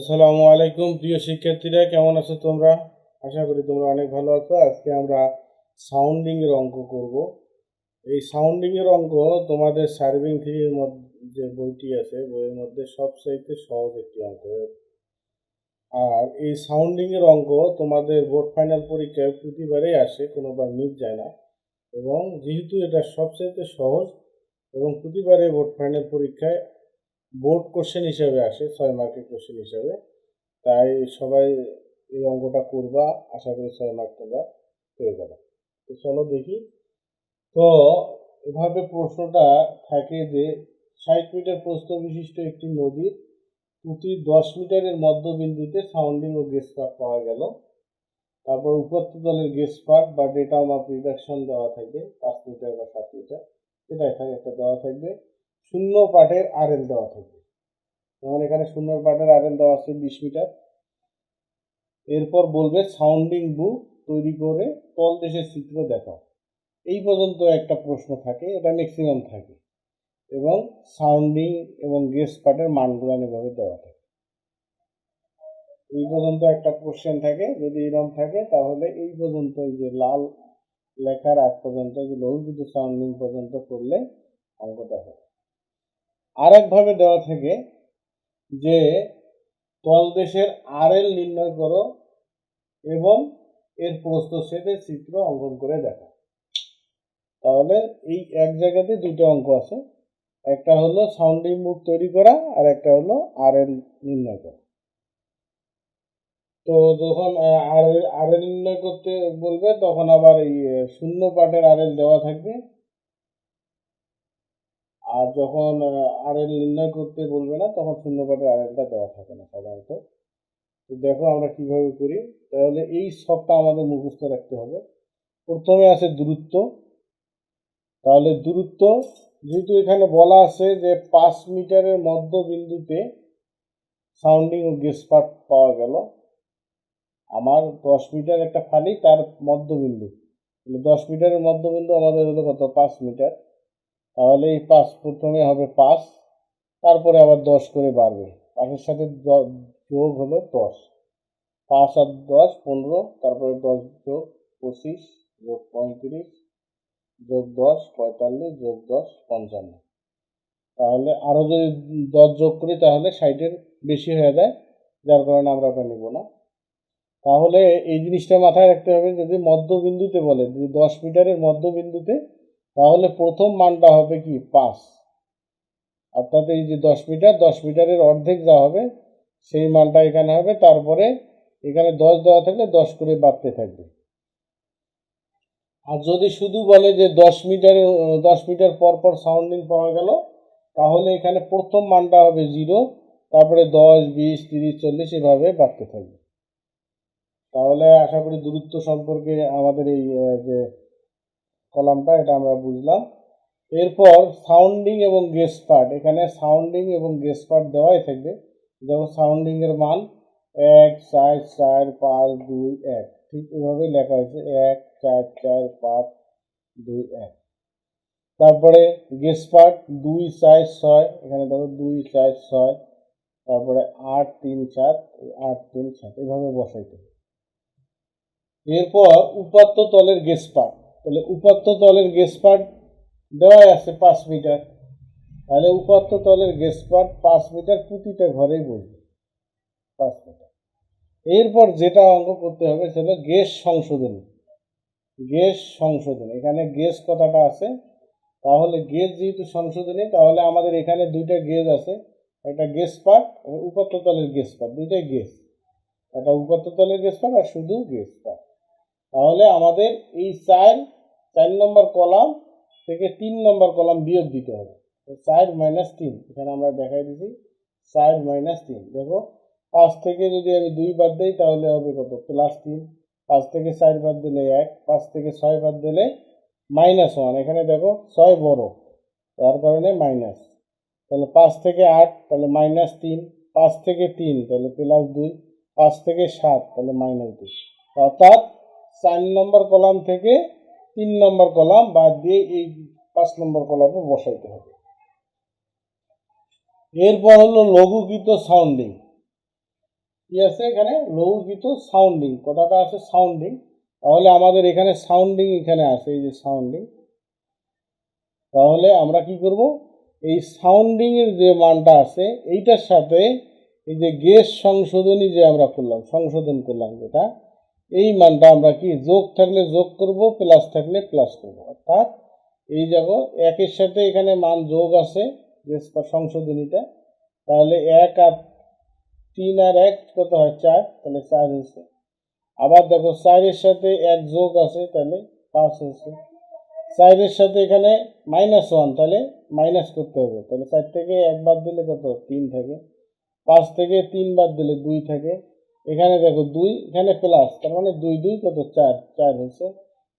আসসালামু আলাইকুম, প্রিয় শিক্ষার্থীরা, কেমন আছো তোমরা? আশা করি তোমরা অনেক ভালো আছো। আজকে আমরা সাউন্ডিং এর অঙ্ক করব। এই সাউন্ডিং এর অঙ্ক তোমাদের সার্ভিং থ্রির মধ্যে যে বইটি আছে, বইয়ের মধ্যে সবচাইতে সহজ একটি অঙ্ক। আর এই সাউন্ডিং এর অঙ্ক তোমাদের বোর্ড ফাইনাল পরীক্ষায় প্রতিবারেই আসে, কোনোবার মিস যায় না। এবং যেহেতু এটা সবচাইতে সহজ, এবং প্রতিবারে বোর্ড ফাইনাল পরীক্ষায় বোর্ড কোশ্চেন হিসাবে আসে, ছয় মার্কের কোশ্চেন হিসাবে। তাই সবাই এই অঙ্কটা করবা, আশা করি ছয় মার্ক তোমরা পেয়ে যাবে। তো চলো দেখি। তো এভাবে প্রশ্নটা থাকে যে, ষাট মিটার প্রস্থ বিশিষ্ট একটি নদীর প্রতি দশ মিটারের মধ্যবিন্দুতে সাউন্ডিং ও গেস পার্ট পাওয়া গেল। তারপর উপত্য দলের গেস পার্ট বা ডেটা মাপ রিডাকশন দেওয়া থাকবে, পাঁচ মিটার বা সাত মিটার সেটাই থাকে, একটা দেওয়া থাকবে। শূন্য পাটের আরএল দেওয়া থাকবে। যেমন এখানে শূন্য পাটের আরএল দেওয়া আছে বিশ মিটার। এরপর বলবে সাউন্ডিং বুক তৈরি করে তল দেশের চিত্র দেখাও। এই পর্যন্ত একটা প্রশ্ন থাকে, এটা ম্যাক্সিমাম থাকে। এবং সাউন্ডিং এবং গেস পার্টের মানগুলো এভাবে দেওয়া থাকে। এই পর্যন্ত একটা কোশ্চেন থাকে, যদি এরকম থাকে তাহলে এই পর্যন্ত এই যে লাল লেখার আগ পর্যন্ত যে লঘুকৃত সাউন্ডিং পর্যন্ত করলে অঙ্কটা হবে। আর একভাবে দেওয়া থাকে যে তলদেশের আর এল নির্ণয় করো এবং এর প্রস্থ সেটে চিত্র অঙ্কন করে দেখো। তাহলে এই এক জায়গাতে দুটো অঙ্ক আছে। একটা হলো সাউন্ডিং মুখ তৈরি করা আর একটা হলো আর এল নির্ণয় করা। তো যখন আর এল নির্ণয় করতে বলবে, তখন আবার এই শূন্য পাটের আর এল দেওয়া থাকবে। আর যখন আরএল নির্ণয় করতে বলবে না, তখন শূন্য পাটের আরএলটা দেওয়া থাকে না সাধারণত। তো দেখো আমরা কীভাবে করি। তাহলে এই সবটা আমাদের মুখস্থ রাখতে হবে। প্রথমে আছে দূরত্ব। তাহলে দূরত্ব, যেহেতু এখানে বলা আছে যে পাঁচ মিটারের মধ্যবিন্দুতে সাউন্ডিং ও গেস পার্ট পাওয়া গেল। আমার দশ মিটার একটা ফালি, তার মধ্যবিন্দু। দশ মিটারের মধ্যবিন্দু আমাদের হলো কত? পাঁচ মিটার। তাহলে এই পাঁচ প্রথমে হবে পাঁচ, তারপরে আবার দশ করে বাড়বে। পাঁচের সাথে যোগ হলো দশ। পাঁচ আর দশ পনেরো, তারপরে দশ যোগ পঁচিশ, যোগ পঁয়ত্রিশ, যোগ দশ পঁয়তাল্লিশ, যোগ দশ পঞ্চান্ন। তাহলে আরও যদি দশ যোগ করি তাহলে ষাটের বেশি হয়ে যায়, যার কারণে আমরা ওটা নিব না। তাহলে এই জিনিসটা মাথায় রাখতে হবে, যদি মধ্যবিন্দুতে বলে, যদি দশ মিটারের মধ্যবিন্দুতে তাহলে প্রথম মানটা হবে কি? পাঁচ। অর্থাৎ এই যে দশ মিটার, দশ মিটারের অর্ধেক যা হবে, সেই মানটা এখানে হবে। তারপরে এখানে দশ দেওয়া থাকলে দশ করে বাড়তে থাকবে। আর যদি শুধু বলে যে দশ মিটারের, দশ মিটার পর পর সাউন্ডিং পাওয়া গেল, তাহলে এখানে প্রথম মানটা হবে জিরো। তারপরে দশ, বিশ, তিরিশ, চল্লিশ এভাবে বাড়তে থাকবে। তাহলে আশা করি দূরত্ব সম্পর্কে আমাদের এই যে কলামটা, এটা আমরা বুঝলাম। এরপর সাউন্ডিং এবং গেস পার্ট এখানে সাউন্ডিং এবং গেস পার্ট দেওয়াই থাকবে। যেমন সাউন্ডিং এর মান এক, চার চার, পাঁচ, দুই, এক। ঠিক এভাবে লেখা হয়েছে, এক, চার চার, পাঁচ, দুই, এক। তারপরে গেস পার্ট দুই, চার, ছয়, এখানে দেখো দুই, চার, ছয়, তারপরে আট, তিন, সাত, আট, তিন, সাত, এভাবে বসাইতে এরপর উপাত্ত তলের গেস পার্ট তাহলে উপাত্ত তলের গেস পার্ট দেওয়াই আছে পাঁচ মিটার তাহলে উপাত্ত তলের গেস পার্ট পাঁচ মিটার প্রতিটা ঘরেই বসবে। পাঁচ মিটার এরপর যেটা অঙ্ক করতে হবে সেটা গ্যাস সংশোধনী। গ্যাস সংশোধন। এখানে গ্যাস কথাটা আছে। তাহলে গেজ যেহেতু সংশোধনী, তাহলে আমাদের এখানে দুইটা গেজ আছে। একটা গেস পার্ট উপাত্ত তলের গেস পার্ট দুইটাই গেস একটা উপাত্ত তলের গেস পার্ট আর শুধু গেস পার্ট তাহলে আমাদের এই চার চার নম্বর কলাম থেকে তিন নম্বর কলাম বিয়োগ দিতে হবে। তো চার মাইনাস তিন, এখানে আমরা দেখাই দিছি, চার মাইনাস তিন। দেখো, পাঁচ থেকে যদি আমি দুই বাদ দিই, তাহলে হবে কত? প্লাস তিন। পাঁচ থেকে চার বাদ দিলে এক, পাঁচ থেকে ছয় বাদ দিলে মাইনাস ওয়ান এখানে দেখো, ছয় বড়, তার কারণে মাইনাস তাহলে পাঁচ থেকে আট, তাহলে মাইনাস তিন। পাঁচ থেকে তিন, তাহলে প্লাস দুই। পাঁচ থেকে সাত, তাহলে মাইনাস দুই। অর্থাৎ চার নম্বর কলাম থেকে তিন নম্বর কলাম বাদ দিয়ে এই পাঁচ নম্বর কলামে বসাইতে হবে। এরপর হলো লঘুকৃত সাউন্ডিং কি আছে এখানে? লৌকিত সাউন্ডিং কথাটা আছে সাউন্ডিং তাহলে আমাদের এখানে সাউন্ডিং এখানে আছে, এই যে সাউন্ডিং তাহলে আমরা কি করব? এই সাউন্ডিং এর যে মানটা আছে, এইটার সাথে এই যে গেস সংশোধনী যে আমরা করলাম, সংশোধন করলাম যেটা এই মানটা আমরা কি যোগ থাকলে যোগ করব প্লাস থাকলে প্লাস করব। অর্থাৎ এই দেখো, একের সাথে এখানে মান যোগ আছে বা সংশোধনীটা, তাহলে এক আর তিন আর এক কত হয় চার? তাহলে চার হয়েছে। আবার দেখো, চারের সাথে এক যোগ আছে, তাহলে পাঁচ হয়েছে। চারের সাথে এখানে মাইনাস ওয়ান তাহলে মাইনাস করতে হবে। তাহলে চার থেকে এক বাদ দিলে কত? তিন থাকে। পাঁচ থেকে তিন বাদ দিলে দুই থাকে। এখানে দেখো দুই, এখানে প্লাস তার মানে দুই দুই কত চার চার হয়েছে।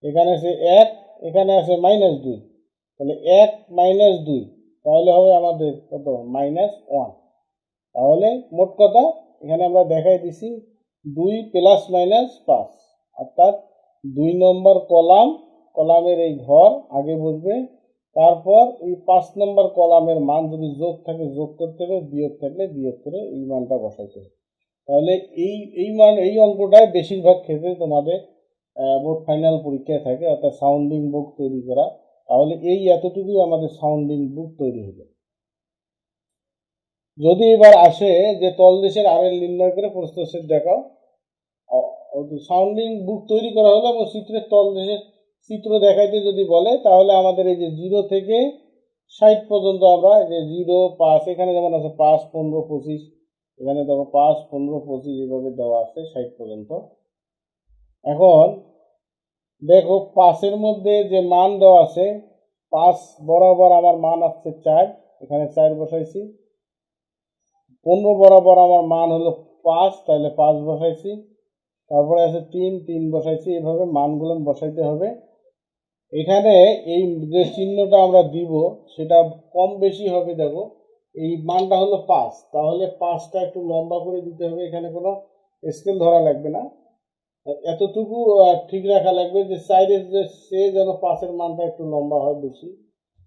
এখানে আছে এক, এখানে আছে মাইনাস দুই। তাহলে এক মাইনাস দুই, তাহলে হবে আমাদের কত? মাইনাস ওয়ান তাহলে মোট কথা, এখানে আমরা দেখাই দিছি দুই প্লাস মাইনাস পাঁচ। অর্থাৎ দুই নম্বর কলাম, কলামের এই ঘর, আগে বসবে তারপর এই পাঁচ নম্বর কলামের মান যদি যোগ থাকে, যোগ করতে হবে, বিয়োগ থাকলে বিয়োগ করে এই মানটা বসাইতে হবে। তাহলে এই এই মান, এই অঙ্কটায় বেশিরভাগ ক্ষেত্রে তোমাদের বোর্ড ফাইনাল পরীক্ষায় থাকে, অর্থাৎ সাউন্ডিং বুক তৈরি করা। তাহলে এই এতটুকুই আমাদের সাউন্ডিং বুক তৈরি হলো। যদি এবার আসে যে তলদেশের আরেল নির্ণয় করে প্রস্তশের দেখাও। সাউন্ডিং বুক তৈরি করা হলো এবং চিত্রের তলদেশের চিত্র দেখাইতে যদি বলে, তাহলে আমাদের এই যে জিরো থেকে ষাট পর্যন্ত আমরা যে জিরো পাঁচ, এখানে যেমন আছে পাঁচ, পনেরো, পঁচিশ এখানে দেখো পাঁচ, পনেরো, পঁচিশ এভাবে দেওয়া আছে, ষাট পর্যন্ত। এখন দেখো পাঁচের মধ্যে যে মান দেওয়া আছে, পাঁচ বরাবর আমার মান আসছে চার, এখানে চার বসাইছি। পনেরো বরাবর আমার মান হলো পাঁচ, তাহলে পাঁচ বসাইছি। তারপরে আছে তিন তিন বসাইছি, এভাবে মানগুলো বসাইতে হবে। এখানে এই যে চিহ্নটা আমরা দিব, সেটা কম বেশি হবে, দেখো। এই মানটা হলো পাঁচ। তাহলে পাঁচটা একটু লম্বা করে দিতে হবে, এখানে কোনো স্কেল ধরা লাগবে না। এতটুকু ঠিক রাখা লাগবে যে সাইডের যে সে যেন পাঁচের মানটা একটু লম্বা হয় বেশি,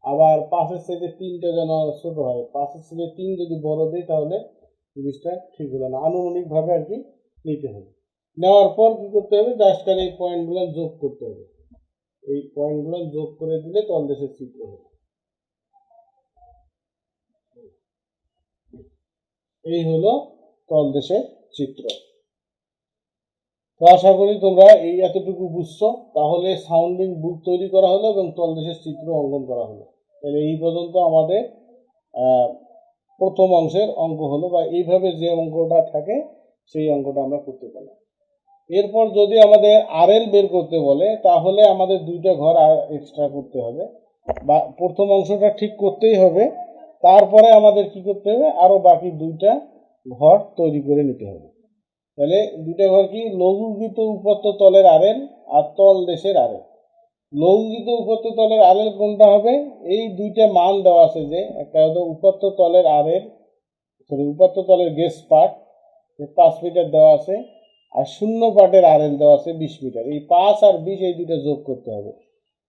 আবার পাঁচের সাইডে তিনটা যেন ছোট হয়। পাঁচের সাইডে তিন যদি বড় দেয় তাহলে জিনিসটা ঠিক হলো না। আনুমানিকভাবে আর কি নিতে হবে। নেওয়ার পর কি করতে হবে? জাস্ট এই পয়েন্টগুলো যোগ করতে হবে। এই পয়েন্টগুলো যোগ করে দিলে তলদেশের চিত্র হবে। এই হলো তলদেশের চিত্র। তো আশা করি তোমরা এই এতটুকু বুঝছ। তাহলে সাউন্ডিং বুক তৈরি করা হলো এবং তলদেশের চিত্র অঙ্কন করা হলো। তাহলে এই পর্যন্ত আমাদের প্রথম অংশের অঙ্ক হলো বা এইভাবে যে অঙ্কটা থাকে, সেই অঙ্কটা আমরা করতে পারলাম এরপর যদি আমাদের আরএল বের করতে বলে, তাহলে আমাদের দুইটা ঘর আর এক্সট্রা করতে হবে। বা প্রথম অংশটা ঠিক করতেই হবে। তারপরে আমাদের কি করতে হবে? আরও বাকি দুইটা ঘর তৈরি করে নিতে হবে। তাহলে দুইটা ঘর কি? লঘুকৃত উপত্য তলের আরেল আর তল দেশের আরেল লঘুকৃত উপত্য তলের আরেল কোনটা হবে? এই দুইটা মান দেওয়া আছে যে, একটা হলো উপত্য তলের আরেল সরি উপত্য তলের গেস পার্ট পাঁচ মিটার দেওয়া আছে, আর শূন্য পাটের আরএল দেওয়া আছে বিশ মিটার এই পাঁচ আর বিশ এই দুটো যোগ করতে হবে।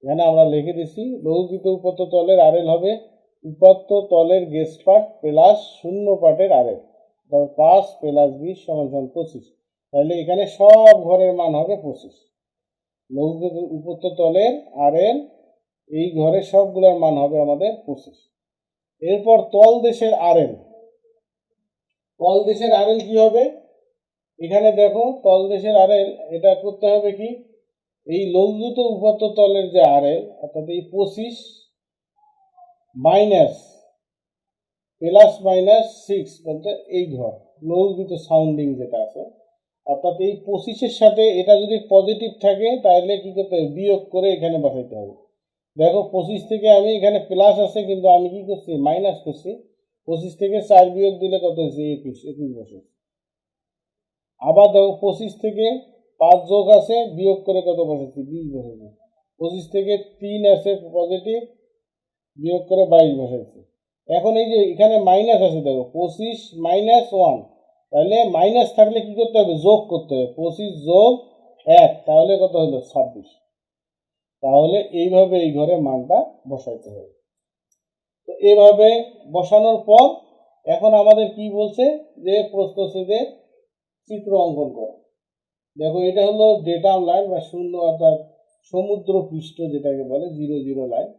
এখানে আমরা লিখে দিছি লৌকিত উপত্য তলের আরএল হবে উপত্য তলের গেস পাট প্লাস শূন্য পাটের আরএল পাঁচ প্লাস বিশ সমান পঁচিশ। তাহলে এখানে সব ঘরের মান হবে পঁচিশ। লৌকিক উপত্য তলের আরএল এই ঘরের সবগুলোর মান হবে আমাদের পঁচিশ। এরপর তল দেশের আরএল তল দেশের আরএল কি হবে? এখানে দেখো, তল দেশের আর আরএল এটা করতে হবে কি? এই লৌকিত উপাত্ত তলের যে আর এল অর্থাৎ এই পঁচিশ মাইনাস, প্লাস মাইনাস সিক্স বলতে এই ঘর লৌকিত সাউন্ডিং যেটা আছে। অর্থাৎ এই পঁচিশের সাথে এটা যদি পজিটিভ থাকে, তাহলে কি করতে হবে? বিয়োগ করে এখানে বসাইতে হবে। দেখো, পঁচিশ থেকে আমি এখানে প্লাস আছে, কিন্তু আমি কি করছি? মাইনাস করছি। পঁচিশ থেকে চার বিয়োগ দিলে কত হয়েছে? একুশ একুশ বছর। আবার দেখো, পঁচিশ থেকে পাঁচ যোগ আছে, বিয়োগ করে কত বসেছি বিশ বসেছি পঁচিশ থেকে তিন আছে পজিটিভ বিয়োগ করে বাইশ বসেছি এখন এই যে এখানে মাইনাস আছে, দেখো, পঁচিশ মাইনাস ওয়ান তাহলে মাইনাস থাকলে কি করতে হবে? যোগ করতে হবে। পঁচিশ যোগ এক, তাহলে কত হলো? ছাব্বিশ। তাহলে এইভাবে এই ঘরে মানটা বসাইতে হবে। তো এইভাবে বসানোর পর এখন আমাদের কি বলছে? যে প্রস্থচ্ছেদের চিত্র অঙ্কন করো। দেখো, এটা হলো ডেটা লাইন বা শূন্য অর্থাৎ সমুদ্র পৃষ্ঠ যেটাকে বলে zero zero line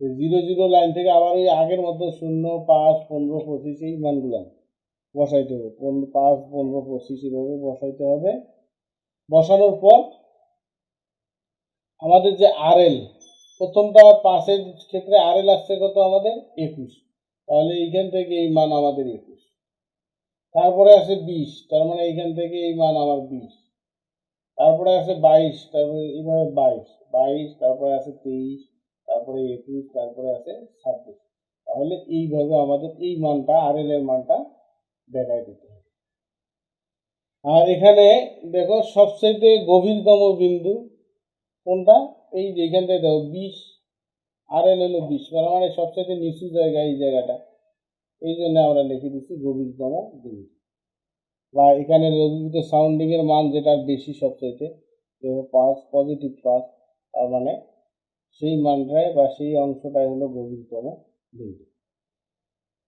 zero zero line থেকে আবার ওই আগের মতো শূন্য, পাঁচ, পনেরো, পঁচিশ এই মানগুলো বসাইতে হবে। পনেরো পাঁচ, পনেরো, পঁচিশ এভাবে বসাইতে হবে। বসানোর পর আমাদের যে আর এল প্রথমটা পাঁচের ক্ষেত্রে আর এল আসছে কত আমাদের? একুশ। তাহলে এইখান থেকে এই মান আমাদের একুশ। তারপরে আছে বিশ, তার মানে এইখান থেকে এই মান আমার বিশ। তারপরে আছে বাইশ, তারপরে এইভাবে বাইশ বাইশ, তারপরে আছে তেইশ তারপরে একুশ তারপরে আছে ছাব্বিশ তাহলে এইভাবে আমাদের এই মানটা আর এল এর মানটা দেখায় দিতে হবে। আর এখানে দেখো সবচেয়ে গভীরতম বিন্দু কোনটা? এই যে এখান থেকে দেখো, বিশ আর এল হলো বিশ মানে সবচেয়ে নিচু জায়গা এই জায়গাটা। এই জন্য আমরা লিখে দিচ্ছি গভীরতম বিন্দু। বা এখানে লঘুভূত সাউন্ডিংয়ের মান যেটা বেশি সবচাইতে পাঁচ পজিটিভ পাঁচ তার মানে সেই মানটাই বা সেই অংশটাই হলো গভীরতম বিন্দু।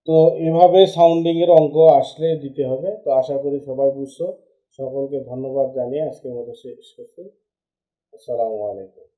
তো এভাবে সাউন্ডিংয়ের অঙ্ক আসলে দিতে হবে। তো আশা করি সবাই বুঝছ। সকলকে ধন্যবাদ জানিয়ে আজকের মতো শেষ করছি। আসসালামু আলাইকুম।